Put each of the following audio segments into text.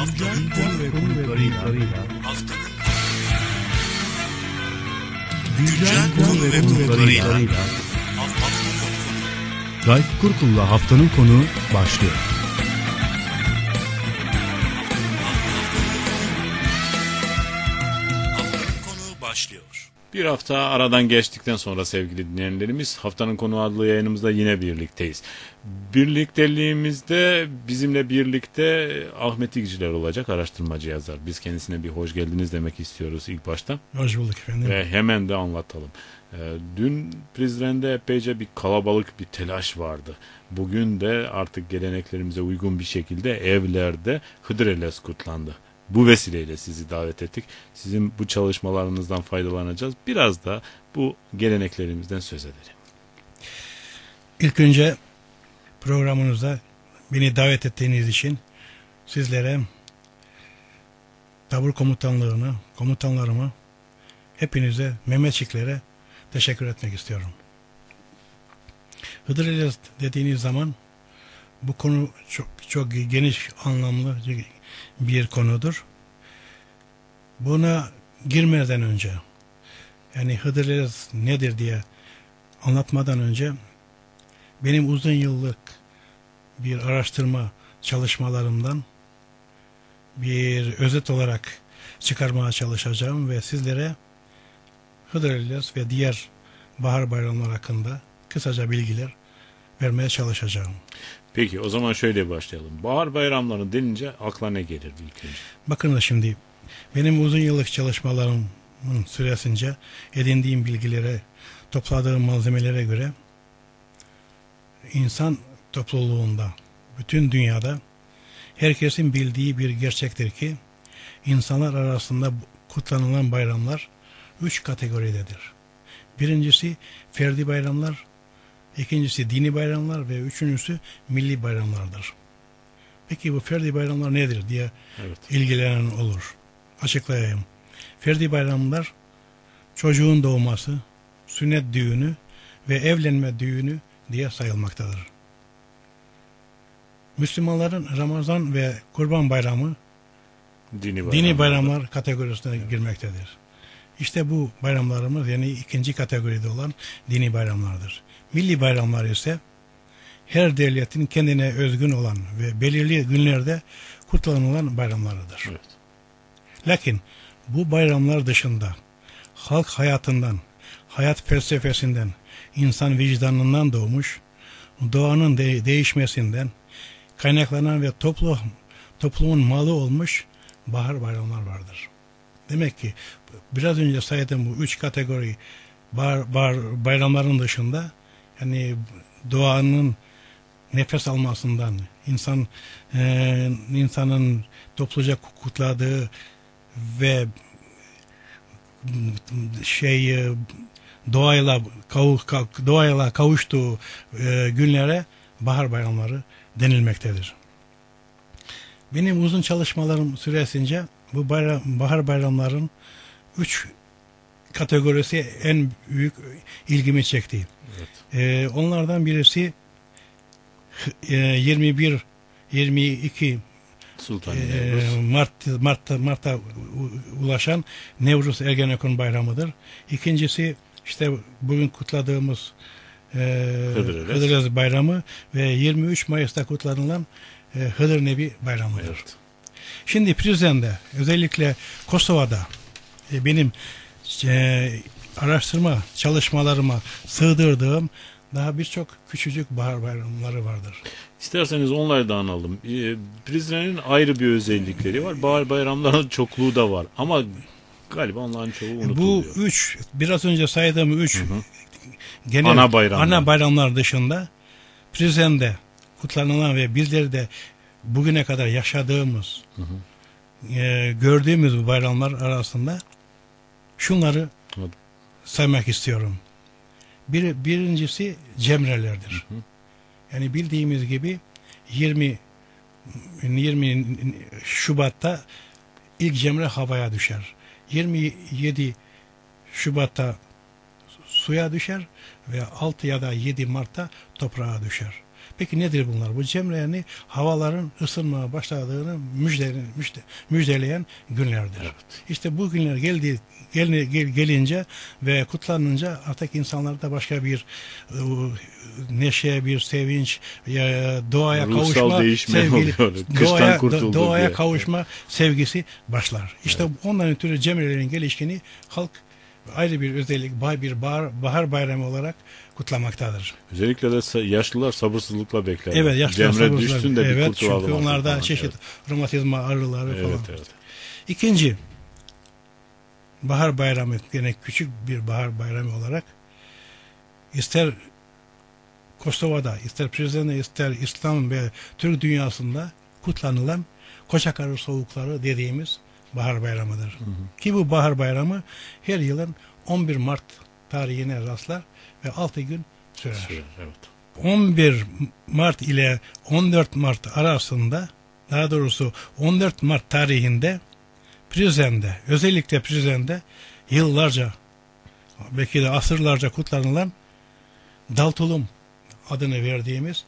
Haftanın konu ve konuklarıyla Haftanın güncel konu ve konuklarıyla. Raif Kurkul'la haftanın konu başlıyor. Haftanın konu başlıyor. Bir hafta aradan geçtikten sonra sevgili dinleyenlerimiz haftanın konu adlı yayınımızda yine birlikteyiz. Birlikteliğimizde bizimle birlikte Ahmet İgciler olacak araştırmacı yazar. Biz kendisine bir hoş geldiniz demek istiyoruz ilk başta Hoş bulduk efendim. ve hemen de anlatalım. Ee, Dün Prizren'de epeyce bir kalabalık bir telaş vardı. Bugün de artık geleneklerimize uygun bir şekilde evlerde Hıdrellez kutlandı. Bu vesileyle sizi davet ettik. Sizin bu çalışmalarınızdan faydalanacağız. Biraz da bu geleneklerimizden söz edelim. İlk önce programınıza beni davet ettiğiniz için sizlere tabur komutanlığını, komutanlarımı, hepinize, Mehmetçiklere teşekkür etmek istiyorum. Hıdrellez dediğiniz zaman bu konu çok çok geniş anlamlı bir konudur. Buna girmeden önce yani Hıdrellez nedir diye anlatmadan önce benim uzun yıllık bir araştırma çalışmalarımdan bir özet olarak çıkarmaya çalışacağım ve sizlere Hıdrellez ve diğer bahar bayramları hakkında kısaca bilgiler vermeye çalışacağım. Peki o zaman şöyle başlayalım. Bahar bayramları denince akla ne gelir ilk önce? Bakın da şimdi benim uzun yıllık çalışmalarımın süresince edindiğim bilgilere, topladığım malzemelere göre insan topluluğunda, bütün dünyada herkesin bildiği bir gerçektir ki insanlar arasında kutlanılan bayramlar üç kategoridedir. Birincisi ferdi bayramlar, ikincisi dini bayramlar ve üçüncüsü milli bayramlardır. Peki bu ferdi bayramlar nedir diye Evet. ilgilenen olur. Açıklayayım. Ferdi bayramlar çocuğun doğması, sünnet düğünü ve evlenme düğünü diye sayılmaktadır. Müslümanların Ramazan ve Kurban Bayramı Dini bayramlar. dini bayramlar kategorisine girmektedir. İşte bu bayramlarımız yani ikinci kategoride olan dini bayramlardır. Milli bayramlar ise her devletin kendine özgün olan ve belirli günlerde kutlanılan bayramlarıdır. Evet. Lakin bu bayramlar dışında halk hayatından, hayat felsefesinden, insan vicdanından doğmuş, doğanın de- değişmesinden kaynaklanan ve toplu, toplumun malı olmuş bahar bayramlar vardır. Demek ki biraz önce saydığım bu üç kategori bahar, bahar bayramların dışında yani doğanın nefes almasından, insan e, insanın topluca kutladığı ve şey e, doğayla kavu, ka- doğayla kavuştuğu e, günlere bahar bayramları denilmektedir. Benim uzun çalışmalarım süresince bu bayram, bahar bayramların üç kategorisi en büyük ilgimi çekti. Evet. Ee, onlardan birisi e, 21 22 Sultan e. Mart Mart'ta Mart'a ulaşan Nevruz Ergenekon Bayramı'dır. İkincisi işte bugün kutladığımız e. Hıdrellez Bayramı ve 23 Mayıs'ta kutlanılan e, Hıdır Nebi Bayramı'dır. Evet. Şimdi Prizren'de özellikle Kosova'da e, benim e, araştırma çalışmalarıma sığdırdığım daha birçok küçücük bahar bayramları vardır. İsterseniz onları da analım. Ee, Prizren'in ayrı bir özellikleri var. Bahar bayramlarının çokluğu da var. Ama galiba onların çoğu Bu unutuluyor. üç, biraz önce saydığım üç hı. genel Ana bayramlar. ana bayramlar dışında Prizren'de kutlanılan ve bizleri de bugüne kadar yaşadığımız, e, gördüğümüz bu bayramlar arasında şunları saymak istiyorum. Bir, birincisi cemrelerdir. Yani bildiğimiz gibi 20 20 Şubat'ta ilk cemre havaya düşer. 27 Şubat'ta suya düşer ve 6 ya da 7 Mart'ta toprağa düşer. Peki nedir bunlar? Bu cemre yani havaların ısınmaya başladığını müjde, müjde, müjdeleyen günlerdir. İşte bu günler geldi, gel, gel- gelince ve kutlanınca artık insanlarda başka bir e, neşe, bir sevinç, ya, doğaya Ruhsal kavuşma sevgili, doğaya, doğaya diye. kavuşma sevgisi başlar. İşte ondan ötürü cemrelerin gelişkini halk ayrı bir özellik, bay bir bahar, bahar bayramı olarak kutlamaktadır. Özellikle de yaşlılar sabırsızlıkla bekler. Evet, yaşlılar Cemre sabırsızlar. düşsün de bir evet, kurtulalım. çünkü onlarda falan. çeşit romatizma ağrıları Evet, falan. evet, evet. İkinci, bahar bayramı gene küçük bir bahar bayramı olarak ister Kosova'da, ister Prizren'de, ister İslam ve Türk dünyasında kutlanılan Koçakarı soğukları dediğimiz bahar bayramıdır. Ki bu bahar bayramı her yılın 11 Mart tarihine rastlar ve 6 gün sürer. Sürer, evet. 11 Mart ile 14 Mart arasında daha doğrusu 14 Mart tarihinde Prizren'de özellikle Prizren'de yıllarca belki de asırlarca kutlanılan Daltulum adını verdiğimiz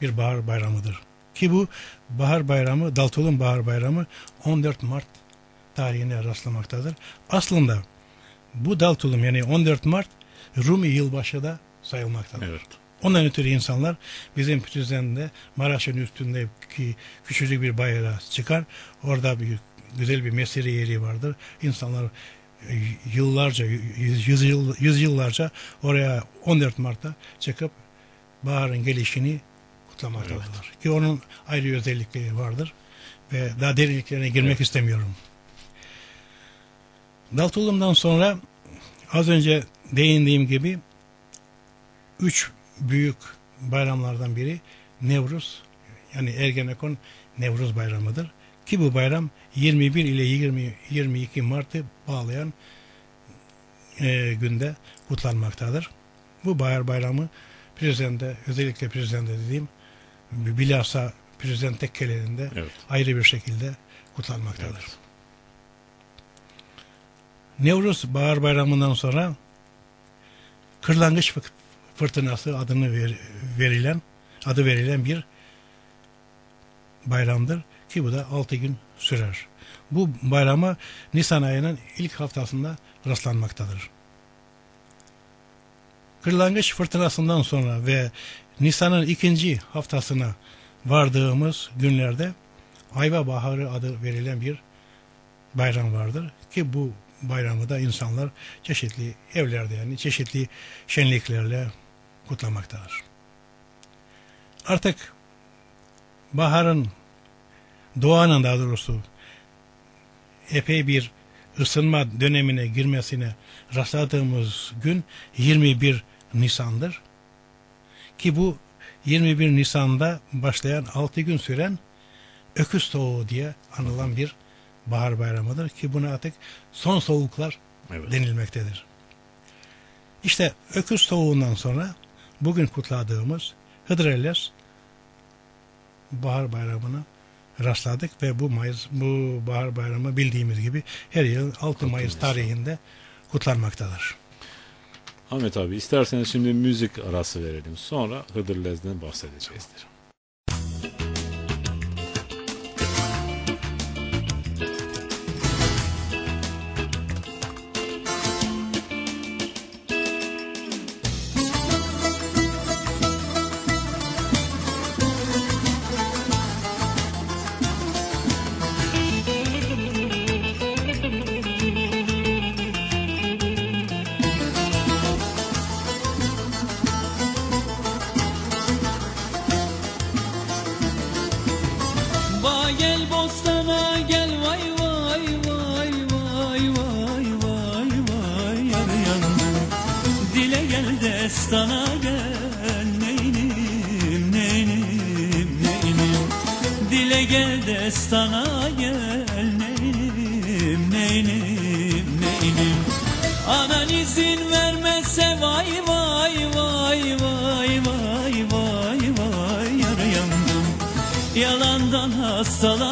bir bahar bayramıdır. Ki bu bahar bayramı, Daltulum bahar bayramı 14 Mart tarihine rastlamaktadır. Aslında bu Daltulum yani 14 Mart Rumi yılbaşı da sayılmaktadır. Evet. Ondan ötürü insanlar bizim Prizren'de Maraş'ın üstündeki küçücük bir bayrağı çıkar. Orada bir güzel bir mesire yeri vardır. İnsanlar e, yıllarca, yüz, yüz, yıl, yüzyıllarca oraya 14 Mart'ta çıkıp baharın gelişini kutlamaktadır. Ki onun ayrı özellikleri vardır. Ve daha derinliklerine girmek istemiyorum. Daltulum'dan sonra az önce değindiğim gibi üç büyük bayramlardan biri Nevruz yani Ergenekon Nevruz bayramıdır. Ki bu bayram 21 ile 20, 22 Mart'ı bağlayan e, günde kutlanmaktadır. Bu bahar bayramı Prizren'de özellikle Prizren'de dediğim bilhassa Prizren tekkelerinde Evet. ayrı bir şekilde kutlanmaktadır. Evet. Nevruz Bahar Bayramı'ndan sonra Kırlangıç Fı- Fırtınası adını ver- verilen adı verilen bir bayramdır ki bu da 6 gün sürer. Bu bayrama Nisan ayının ilk haftasında rastlanmaktadır. Kırlangıç fırtınasından sonra ve Nisan'ın ikinci haftasına vardığımız günlerde Ayva Baharı adı verilen bir bayram vardır ki bu bayramı da insanlar çeşitli evlerde yani çeşitli şenliklerle kutlamaktadır. Artık baharın doğanın daha doğrusu epey bir ısınma dönemine girmesine rastladığımız gün 21 Nisan'dır. Ki bu 21 Nisan'da başlayan 6 gün süren Öküz Soğuğu diye anılan bir bahar bayramıdır ki buna artık son soğuklar Evet. denilmektedir. İşte öküz soğuğundan sonra bugün kutladığımız Hıdrellez bahar bayramına rastladık ve bu Mayıs bu bahar bayramı bildiğimiz gibi her yıl 6 Mayıs tarihinde kutlanmaktadır. Ahmet abi isterseniz şimdi müzik arası verelim. Sonra Hıdırlez'den bahsedeceğizdir. Va gel bostana gel. Vay vay vay vay vay vay vay. Yar yandım Dile gel destana gel. Neynim neynim neynim? Dile gel destana gel. Neynim neynim neynim? Anan izin vermezse vay vay vay vay vay Yalandan hastalan